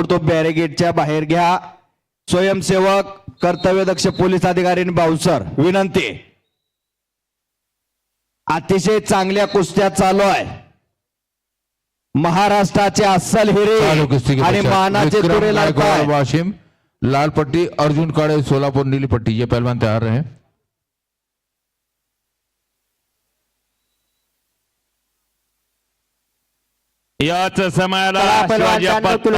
ताबडतोब बॅरिगेटच्या बाहेर घ्या. स्वयंसेवक कर्तव्यदक्ष पोलीस अधिकारी आणि बाऊसर विनंती. अतिशय चांगल्या कुस्त्या चालू आहे. महाराष्ट्राचे अस्सल हिरे आणि मानाचे तुरे वाशिम. लाल पट्टी अर्जुन काड़े सोलापुर नीली पट्टी ये पहलवान तैयार रहे. याच समयाला चला, पहिलवान शिवाजी शहाण्णव आप्पा- किलो.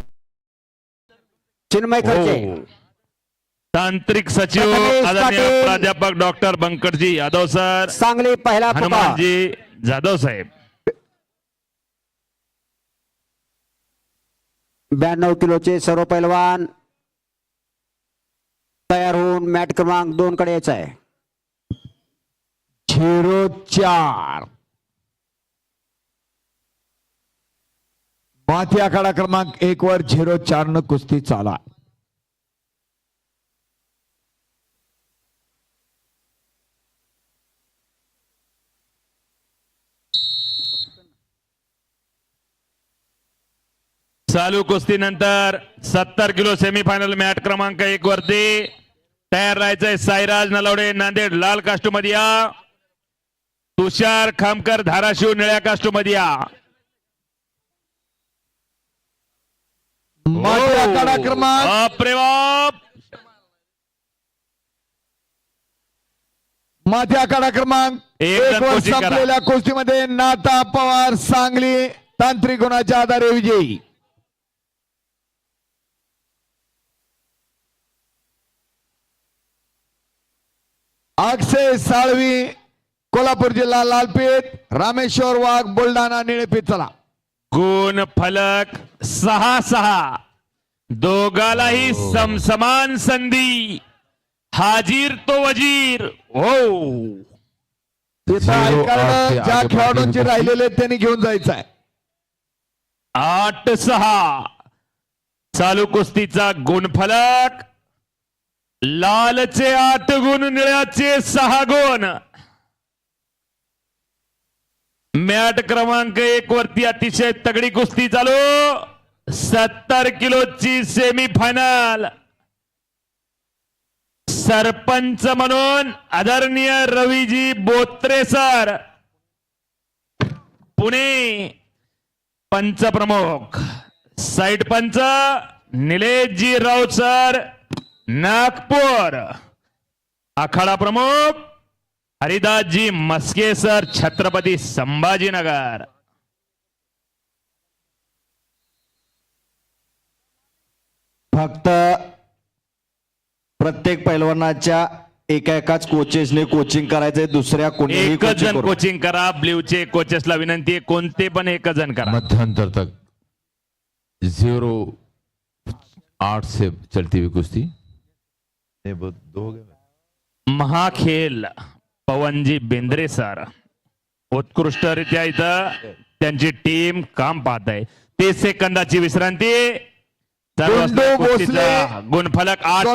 चिन्मय खर्चे हो. तांत्रिक सचिव प्रथमेश आदरणीय पाटील. प्राध्यापक डॉक्टर बंकटजी यादव सर सांगली पहिला पुकार हनुमानजी जाधव साहेब. ब्याण्णव किलोचे सर्व पैलवान तयार होऊन मॅट क्रमांक दोन कडे यायचा आहे. झिरो चार. माथी आखाडा क्रमांक एक वर झिरो चार न कुस्ती चाला. चालू कुस्तीनंतर सत्तर किलो सेमीफायनल मॅट क्रमांक एक वरती तयार राहायचंय साईराज नलवडे नांदेड लाल कास्टूमध्ये या तुषार खामकर धाराशिव निळ्या कास्टूमध्ये माथी आखाडा क्रमांक बापरे बाप. क्रमांक एक एक जण वर कोचिंग करा. संपलेल्या कुस्तीमध्ये नाता पवार सांगली तांत्रिक गुणाच्या आधारे विजयी. अक्षय साळवी कोल्हापूर जिल्हा लालपेठ रामेश्वर वाघ बुलढाणा निळेपेठ चला. गुण फलक सहा सहा दोघालाही समसमान संधी. हाजीर तो वजीर. हो. तिथं ऐकायला ज्या खेळाडूंचे राहिलेले आहेत त्यांनी घेऊन जायचं आहे. आठ सहा चालू कुस्तीचा गुणफलक लालचे आठ गुण निळ्याचे सहा गुण. मॅट क्रमांक एक वरती अतिशय तगडी कुस्ती चालू. सत्तर किलोची सेमी फायनल सरपंच म्हणून आदरणीय रवीजी बोत्रे सर. पुणे पंच प्रमुख साईड पंच निलेशजी राऊत सर. नागपूर. आखाडा प्रमुख. हरिदासजी मस्के सर छत्रपती संभाजीनगर फक्त प्रत्येक पैलवानाच्या एका एकाच कोचेसने कोचिंग करायचंय दुसऱ्या कोणीही एकच जण करू. कोचिंग करा ब्ल्यूचे कोचेसला विनंती आहे कोणते पण एकच जण करा. मध्यांतर तक जीरो आठ से चलती हुई कुश्ती महाखेल. पवनजी बेंद्रे सर उत्कृष्टरित्या इथं त्यांची टीम काम पाहत आहे तीस सेकंदाची विश्रांती. गुणफलक आठ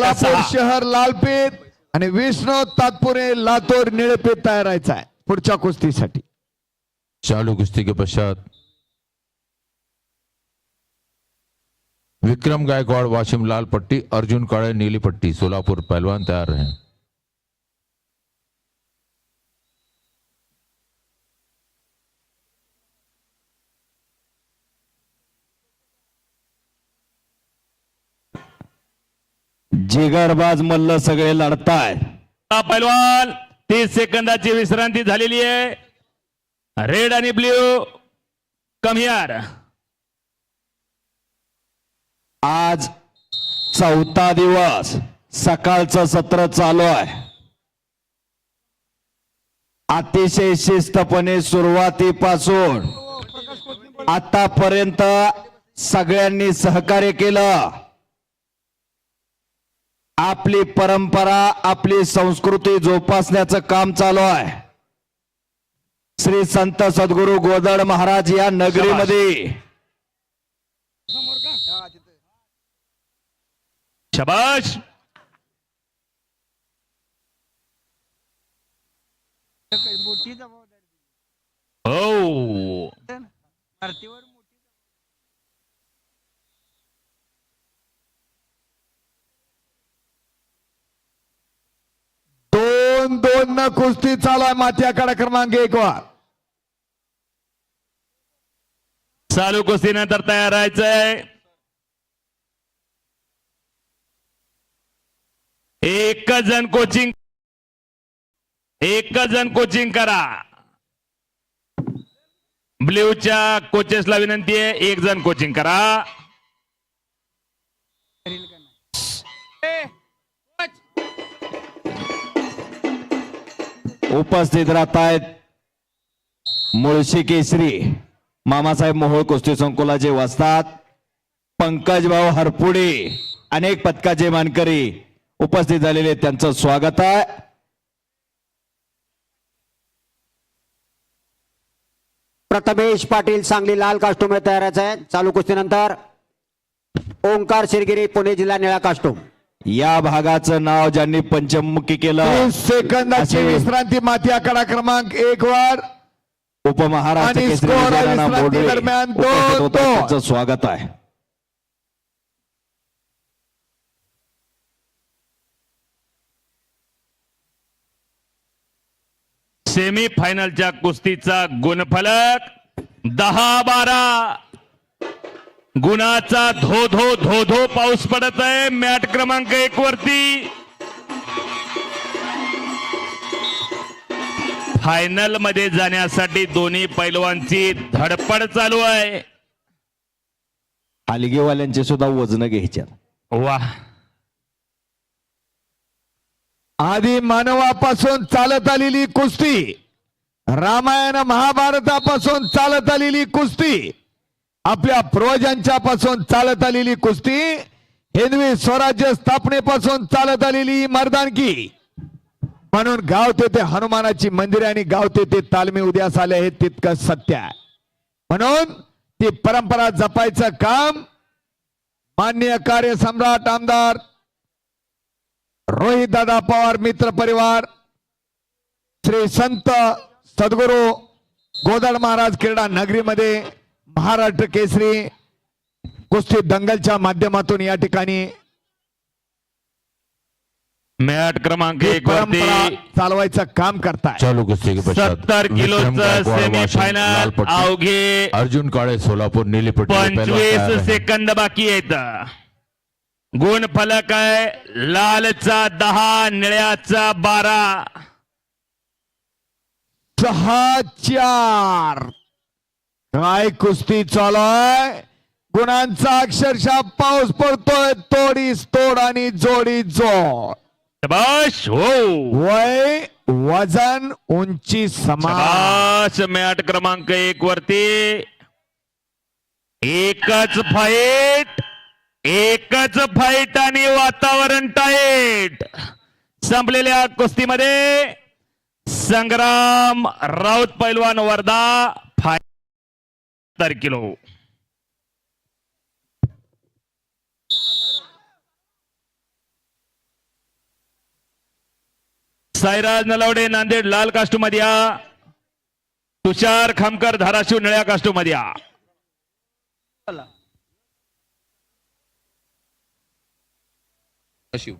शहर लालपेठ आणि विष्णू तात्पुरे लातूर निळपेठ तयार राहायचा आहे पुढच्या कुस्तीसाठी. चालू कुश्ती के पश्चात विक्रम गायकवाड़ वाशिम लाल पट्टी अर्जुन काड़े नीली पट्टी सोलापुर पहलवान तैयार रहे। जिगरबाज मल्ल सगळे लढताय. पैलवान तीस सेकंदाची विश्रांती झालेली आहे. रेड आणि ब्ल्यू कमियार. आज चौथा दिवस सकाळचं सत्र चालू आहे. अतिशय शिस्तपणे सुरुवातीपासून आतापर्यंत सगळ्यांनी सहकार्य केलं. आपली परंपरा आपली संस्कृती जोपासण्याचं काम चालू आहे. श्री संत सद्गुरू गोदड महाराज या नगरीमध्ये शबाश हो. दोन दोन न कुस्ती चालू आहे. माती आखाडा क्रमांक एक वर. चालू कुस्तीनंतर तयार राहायचंय. एकच जण कोचिंग एकच जण कोचिंग करा. ब्ल्यूच्या कोचेसला विनंती आहे एक जण कोचिंग करा. उपस्थित राहत आहेत मुळशी केसरी मामासाहेब मोहोळ कुस्ती संकुलाचे वस्तात पंकज भाऊ हरपुडे अनेक पदकाचे मानकरी उपस्थित झालेले त्यांचं स्वागत आहे. प्रथमेश पाटील सांगली लाल कास्टूम तयारच आहे चालू कुस्तीनंतर ओंकार शिरगिरी पुणे जिल्हा निळा कास्टूम. या भागाचं नाव ज्यांनी पंचमुखी केलं सेकंदाची विश्रांती माती आखाडा क्रमांक एक वर. उपमहाराष्ट्र. त्यांचं स्वागत आहे. सेमी फायनलच्या कुस्तीचा गुणफलक दहा बारा. गुणाचा धो धो धो धो पाऊस पडत आहे. मॅट क्रमांक एक वरती. फायनलमध्ये जाण्यासाठी दोन्ही पैलवांची धडपड चालू आहे. हलगेवाल्यांचे सुद्धा वजन घ्यायच्यात वा. आधी मानवापासून चालत आलेली कुस्ती रामायण महाभारतापासून चालत आलेली कुस्ती आपल्या पूर्वजांच्या पासून चालत आलेली कुस्ती हिंदवी स्वराज्य स्थापनेपासून चालत आलेली मर्दानकी. म्हणून गाव तेथे हनुमानाची मंदिरे आणि गाव तेथे तालमी उद्यास आले हे तितकं सत्य आहे. म्हणून ती परंपरा जपायचं काम माननीय कार्यसम्राट आमदार रोहित दादा पवार मित्र परिवार श्री संत सद्गुरू गोदड महाराज क्रीडा नगरीमध्ये महाराष्ट्र केसरी कुस्ती दंगलच्या माध्यमातून या ठिकाणी मॅट क्रमांक एक वरती चालवायचं काम करताय. चालू कुस्ती के पश्चात सत्तर किलोचं गायकवाड सेमी वाशिम, फायनल पट्टी अवघे अर्जुन काळे सोलापूर नीली पट्टी पहलवान तयार पंचवीस. सेकंद बाकी आहेत. गुण फलक आहे. लालचा दहा निळ्याचा बारा. सहा चार. काय कुस्ती चालू आहे. गुणांचा अक्षरशः पाऊस पडतोय. तोडीस तोड आणि जोडी जोड. शबाश हो. वय वजन उंची समान. शबाश मॅट क्रमांक एक वरती. एकच फाईट एकच फाईट आणि वातावरण टाईट संपलेल्या कुस्तीमध्ये संग्राम राऊत पैलवान वर्धा किलो. साईराज नलावडे नांदेड लाल कास्टू मध्ये या तुषार खामकर धाराशिव निळ्या कास्टू मध्ये या धाराशिव.